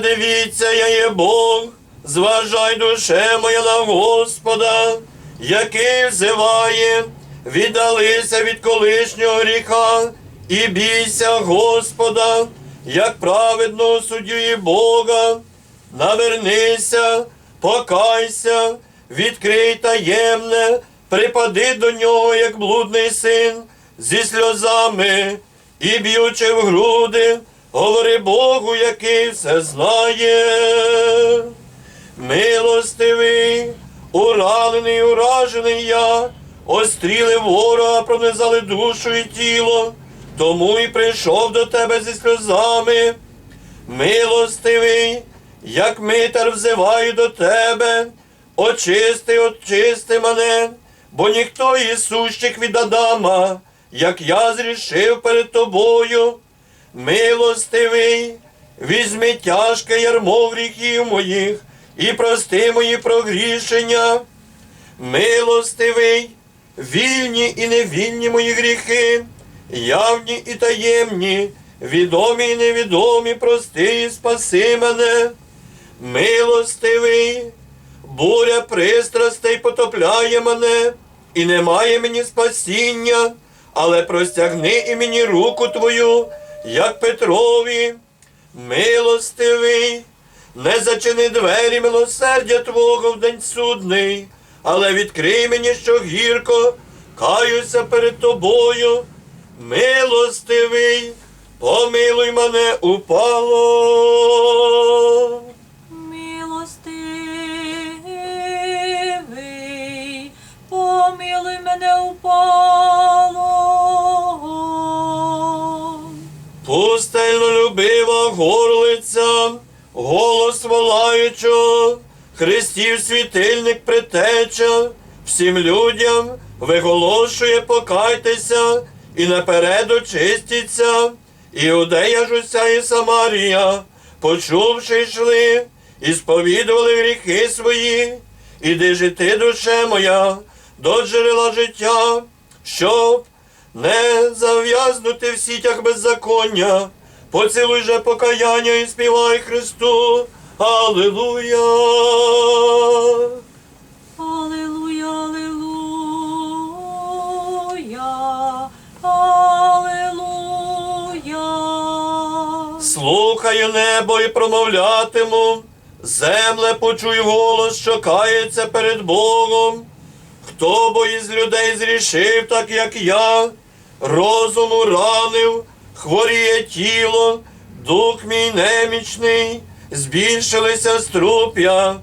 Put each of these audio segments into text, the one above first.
Дивіться, дивіться, я є Бог, зважай душе моя на Господа, який взиває, віддалися від колишнього гріха, і бійся Господа, як праведного суддю Бога. Навернися, покайся, відкрий таємне, припади до нього, як блудний син, зі сльозами і б'ючи в груди, говори Богу, який все знає. Милостивий, уранений, уражений я, остріли ворога, пронизали душу і тіло, тому і прийшов до тебе зі сльозами. Милостивий, як митар взиваю до тебе, очисти, очисти мене, бо ніхто із сущих від Адама, як я зрішив перед тобою. Милостивий, візьми тяжке ярмо гріхів моїх і прости мої прогрішення. Милостивий, вільні і невільні мої гріхи, явні і таємні, відомі і невідомі, прости і спаси мене. Милостивий, буря пристрастей потопляє мене, і немає мені спасіння, але простягни і мені руку твою, як Петрові. Милостивий, не зачини двері милосердя Твого в день судний, але відкрий мені, що гірко, каюся перед тобою. Милостивий, помилуй мене упало. Милостивий, помилуй мене упало. Пустельно горлиця, голос волаючого, Христів світильник притеча, всім людям виголошує покайтеся і наперед очистіться. Іудея ж уся і Самарія, почувши, йшли, і сповідували гріхи свої, іди жити, душе моя, до джерела життя, щоб не зав'язнути в сітях беззаконня, поцілуй же покаяння і співай Христу. Аллилуйя! Аллилуйя, аллилуйя, аллилуйя. Слухаю небо і промовлятиму, земле почуй голос, що кається перед Богом. Хто бо із людей зрішив, так як я, розуму ранив, хворіє тіло, дух мій немічний, збільшилися струп'я,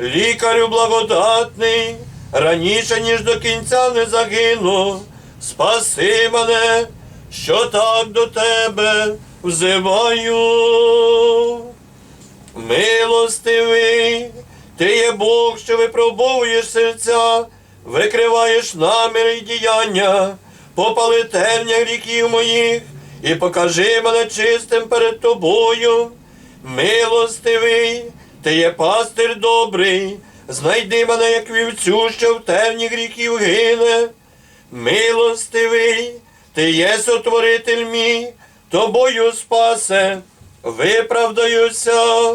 лікарю благодатний, раніше, ніж до кінця не загину. Спаси мене, що так до тебе взиваю. Милостивий, ти є Бог, що випробовуєш серця, викриваєш наміри й діяння, попали терня гріхів моїх, і покажи мене чистим перед тобою. Милостивий, ти є пастир добрий, знайди мене, як вівцю, що в терні гріхів гине. Милостивий, ти є сотворитель мій, тобою спасе, виправдаюся.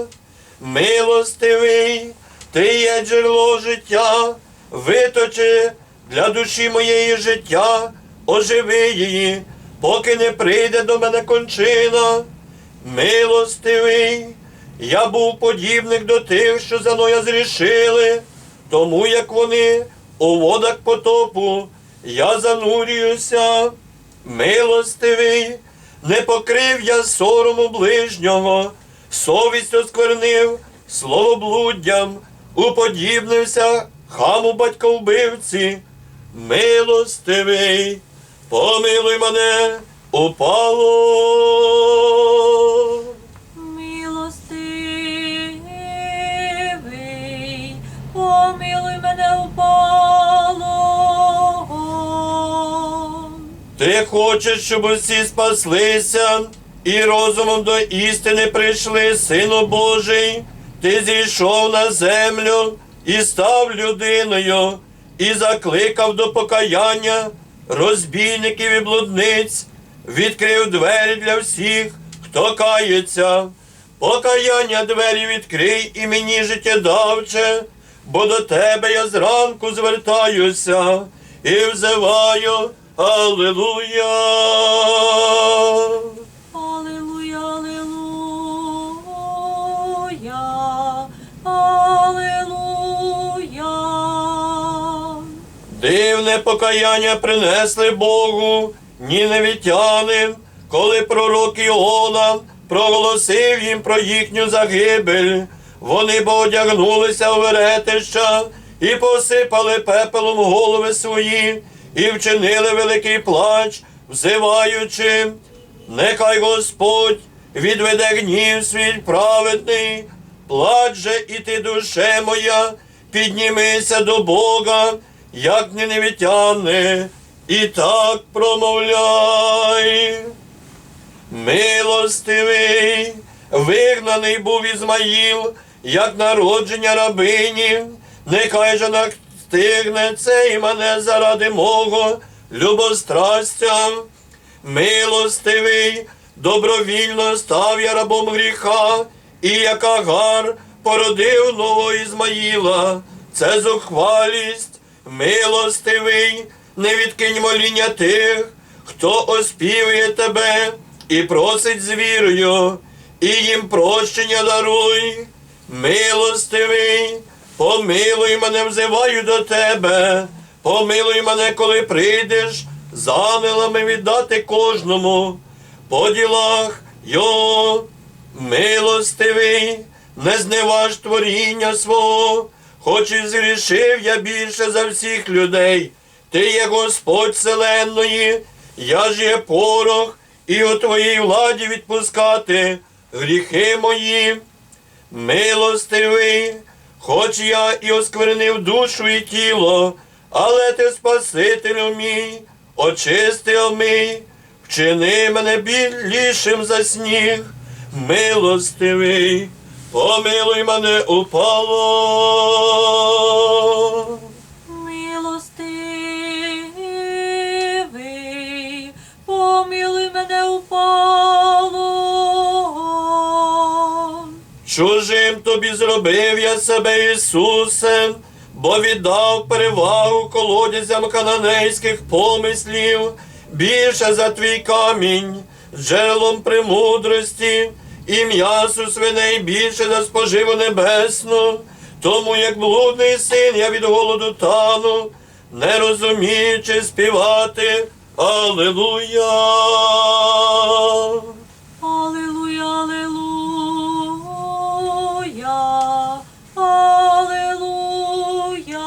Милостивий, ти є джерело життя, виточи для душі моєї життя, оживи її, поки не прийде до мене кончина. Милостивий, я був подібник до тих, що за мною зрішили, тому як вони у водах потопу, я занурююся. Милостивий, не покрив я сорому ближнього, совість осквернив словоблуддям, уподібнився хаму батьковбивці. Милостивий, помилуй мене, упало. Милостивий, помилуй мене упало. Ти хочеш, щоб усі спаслися і розумом до істини прийшли, Сину Божий. Ти зійшов на землю і став людиною, і закликав до покаяння розбійників і блудниць, відкрив двері для всіх, хто кається. Покаяння двері відкрий і мені життєдавче, бо до тебе я зранку звертаюся і взиваю Аллилуйя. Дивне покаяння принесли Богу, ніневітяни, коли пророк Іона проголосив їм про їхню загибель. Вони бо одягнулися у веретища і посипали пепелом голови свої, і вчинили великий плач, взиваючи, нехай Господь відведе гнів свій праведний, плач же і ти, душе моя, піднімися до Бога, як неневітяни, і так промовляй. Милостивий, вигнаний був Ізмаїл, як народження рабині, нехай же настигне це і мене заради мого любострастя. Милостивий, добровільно став я рабом гріха, і як Агар породив нового Ізмаїла, це зухвалість, милостивий, не відкинь моління тих, хто оспівує тебе і просить з вірою, і їм прощення даруй. Милостивий, помилуй мене, взиваю до тебе, помилуй мене, коли прийдеш, з ангелами віддати кожному по ділах його. Милостивий, не зневаж творіння свого, хоч і згрішив я більше за всіх людей. Ти є Господь вселенної, я ж є порох, і у твоїй владі відпускати гріхи мої. Милостивий, хоч я і осквернив душу і тіло, але ти Спасителю мій, очистив мій, вчини мене білішим за сніг, милостивий, помилуй мене упало. Милостивий, помилуй мене упало. Чужим тобі зробив я себе, Ісусе, бо віддав перевагу колодязям кананейських помислів, більше за твій камінь, джерелом премудрості, і м'ясу свиней більше за споживу небесну. Тому як блудний син я від голоду тану, не розуміючи співати. Аллилуйя. Аллилуйя, Аллилуйя, Аллилуйя.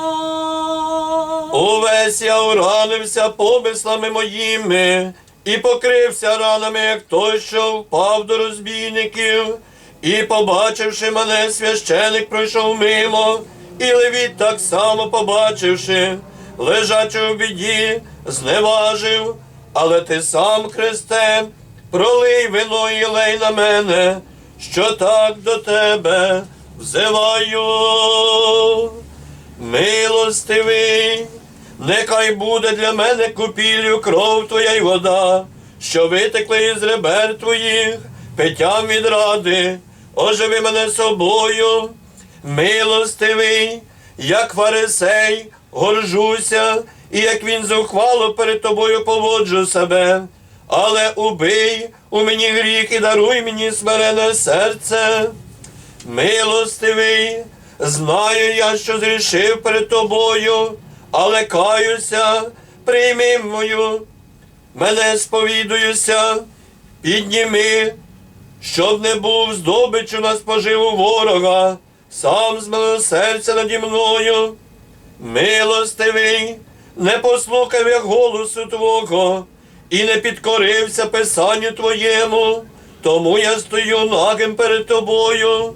Увесь я уранився помислами моїми, і покрився ранами, як той, що впав до розбійників, і, побачивши мене, священик пройшов мимо, і левіт так само побачивши, лежачи у біді, зневажив, але ти сам, Христе, пролий вино і лей на мене, що так до тебе взиваю. Милостивий, нехай буде для мене купіллю кров твоя й вода, що витекли із ребер твоїх, питтям від ради, оживи мене собою, милостивий, як фарисей, горжуся, і як він зухвало перед тобою поводжу себе, але убий у мені гріх і даруй мені смирене серце. Милостивий, знаю я, що зрішив перед тобою, але каюся, прийми мою, мене сповідуюся, підніми, щоб не був здобичу на споживу ворога, сам з милосердя наді мною. Милостивий, не послухав я голосу Твого і не підкорився Писанню Твоєму, тому я стою нагим перед тобою.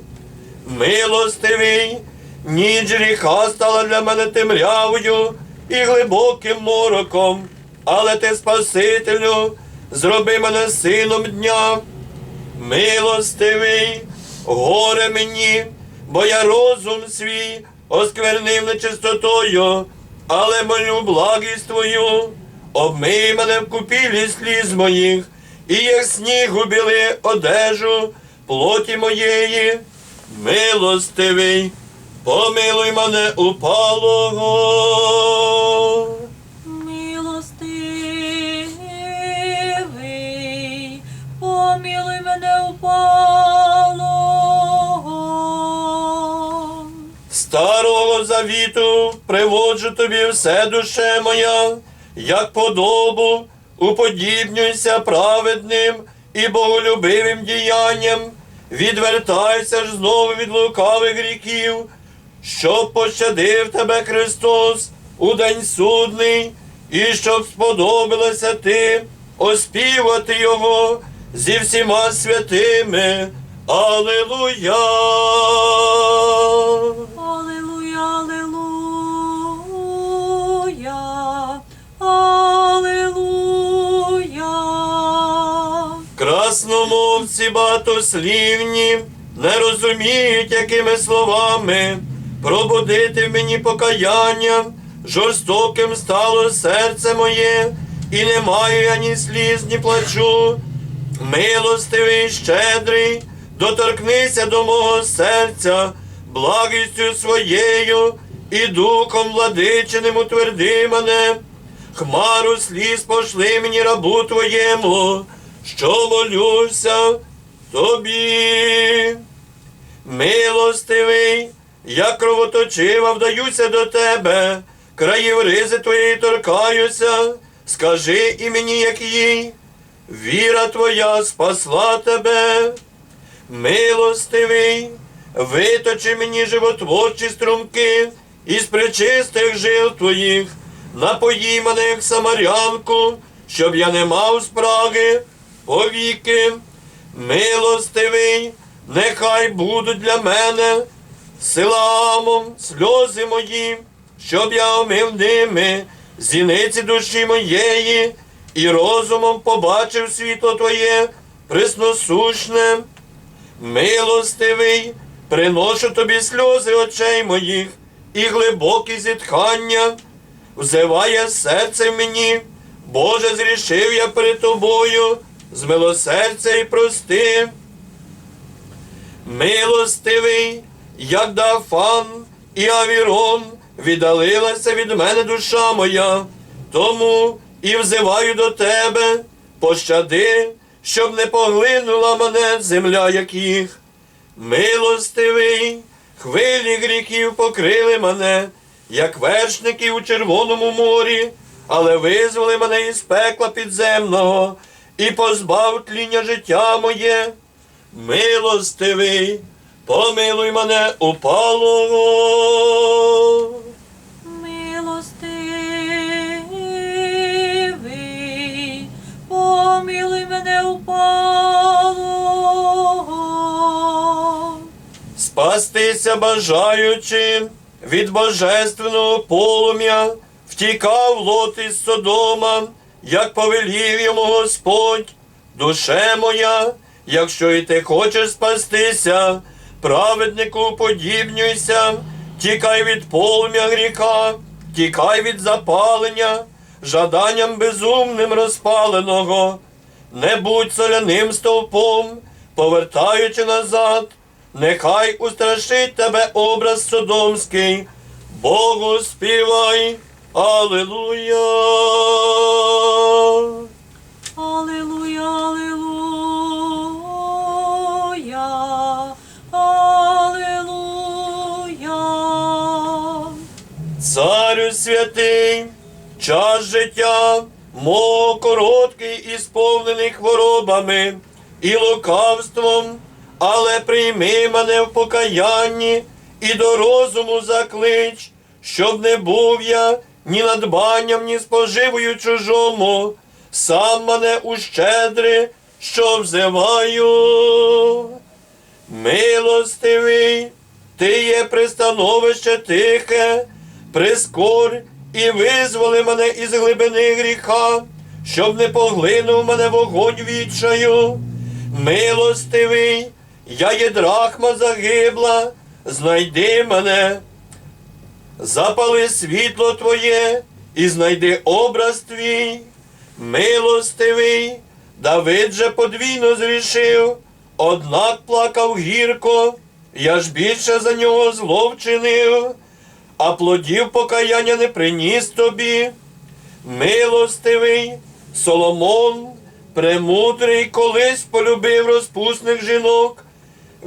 Милостивий, ніч гріха стала для мене темрявою і глибоким мороком, але ти, Спасителю, зроби мене сином дня. Милостивий, горе мені, бо я розум свій осквернив нечистотою, але молю благість твою, обмий мене в купілі сліз моїх, і як сніг убіли одежу, плоті моєї, милостивий, помилуй мене упалого. Милостивий, помілуй мене упало. Старого завіту приводжу тобі все душе моя, як подобу, уподібнюйся праведним і боголюбивим діянням, відвертайся ж знову від лукавих гріхів, щоб пощадив тебе Христос у день судний, і щоб сподобалося ти оспівати Його зі всіма святими. Аллилуйя! Аллилуйя, аллилуйя, аллилуйя. Красномовці багатослівні не розуміють, якими словами пробудити в мені покаяння, жорстоким стало серце моє, і не маю я ні сліз, ні плачу. Милостивий, щедрий, доторкнися до мого серця, благістю своєю і духом владиченим утверди мене. Хмару сліз пошли мені рабу твоєму, що молюся тобі. Милостивий, я кровоточива вдаюся до тебе, країв ризи твоєї торкаюся, скажи і мені, як їй, віра твоя спасла тебе. Милостивий, виточи мені животворчі струмки із причистих жил твоїх, напої мене, як самарянку, щоб я не мав спраги повіки. Милостивий, нехай будуть для мене силамом сльози мої, щоб я омив ними зіниці душі моєї, і розумом побачив світло Твоє пресносущне. Милостивий, приношу тобі сльози очей моїх і глибокі зітхання, взиває серце мені, Боже, зрішив я перед тобою, з милосердя і прости. Милостивий, як Дафан і Авірон, віддалилася від мене душа моя, тому і взиваю до тебе, пощади, щоб не поглинула мене земля, як їх. Милостивий, хвилі гріхів покрили мене, як вершники у Червоному морі, але визволи мене із пекла підземного і позбав тління життя моє. Милостивий, помилуй мене упалого. Милостивий, помілуй мене упало. Спастися бажаючи від божественного полум'я, втікав лот із Содома, як повелів йому Господь, душе моя, якщо і ти хочеш спастися, праведнику подібнюйся, тікай від полум'я гріха, тікай від запалення, жаданням безумним розпаленого, не будь соляним стовпом, повертаючи назад. Нехай устрашить тебе образ Содомський, Богу співай, Аллилуйя. Аллилуйя, аллилуйя, Святий, час життя, мого короткий і сповнений хворобами і лукавством, але прийми мене в покаянні і до розуму заклич, щоб не був я ні надбанням, ні споживою чужому, сам мене ущедри, що взиваю. Милостивий, ти є пристановище тихе, прискор і визволи мене із глибини гріха, щоб не поглинув мене вогонь відчаю. Милостивий, я є драхма загибла, знайди мене, запали світло Твоє і знайди образ Твій. Милостивий, Давид же подвійно зрішив, однак плакав гірко, я ж більше за нього зло вчинив, а плодів покаяння не приніс тобі. Милостивий Соломон, премудрий, колись полюбив розпусних жінок,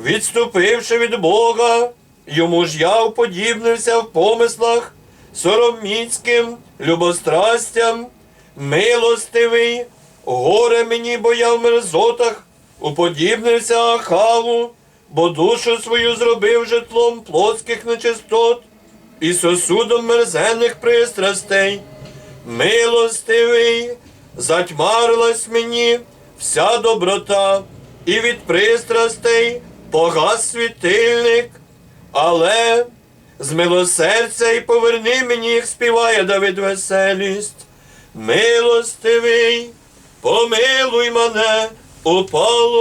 відступивши від Бога, йому ж я уподібнився в помислах сороміцьким любострастям, милостивий, горе мені, бо я в мерзотах, уподібнився Ахаву, бо душу свою зробив житлом плотських нечистот і сосудом мерзенних пристрастей. Милостивий, затьмарилась мені вся доброта, і від пристрастей погас світильник, але з милосердя й поверни мені їх співає Давид веселість. Милостивий, помилуй мене, упало